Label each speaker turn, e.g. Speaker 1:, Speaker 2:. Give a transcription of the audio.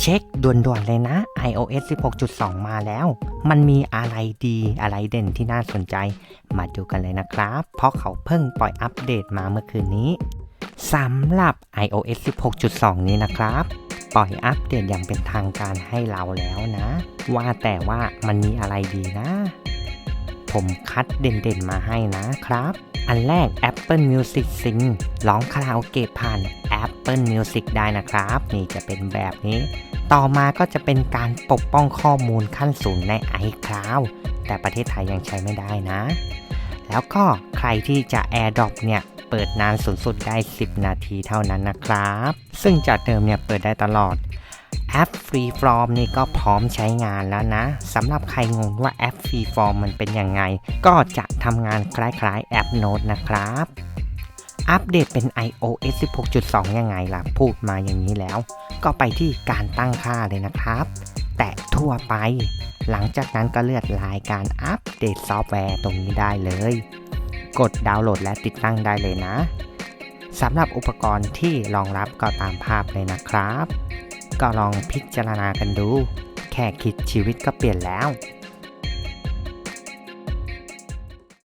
Speaker 1: เช็คด่วนๆเลยนะ iOS 16.2 มาแล้ว มันมีอะไรดีอะไรเด่นที่น่าสนใจ มาดูกันเลยนะครับ เพราะเขาเพิ่งปล่อยอัปเดตมาเมื่อคืนนี้สำหรับ iOS 16.2 นี้นะครับ ปล่อยอัปเดตอย่างเป็นทางการให้เราแล้วนะ ว่าแต่ว่ามันมีอะไรดีนะ ผมคัดเด่นๆมาให้นะครับ อันแรก Apple Music Sync ร้องคาราโอเกะผ่าน Apple Music ได้นะครับ นี่จะเป็นแบบนี้ ต่อมาก็จะเป็นการปกป้องข้อมูลขั้นสูงใน iCloud แต่ประเทศไทยยังใช้ไม่ได้นะ แล้วก็ใครที่จะ AirDrop เนี่ยเปิดนานสูงสุดได้ 10 นาทีเท่านั้นนะครับ ซึ่งจากเดิมเนี่ยเปิดได้ตลอด แอป Freeform นี่ก็พร้อมใช้งานแล้วนะสำหรับใครงงว่าแอป Freeform มันเป็นยังไง ก็จะทำงานคล้ายๆแอป Note นะครับ อัปเดตเป็น iOS 16.2 ยังไงล่ะ พูดมาอย่างนี้แล้ว ก็ไปที่การตั้งค่าเลยนะครับ แตะทั่วไป หลังจากนั้นก็เลือกรายการอัปเดตซอฟต์แวร์ตรงนี้ได้เลย กดดาวน์โหลดและติดตั้งได้เลยนะสำหรับอุปกรณ์ที่รองรับก็ตามภาพเลยนะครับ ก็ลองพิจารณากันดู แค่คิดชีวิตก็เปลี่ยนแล้ว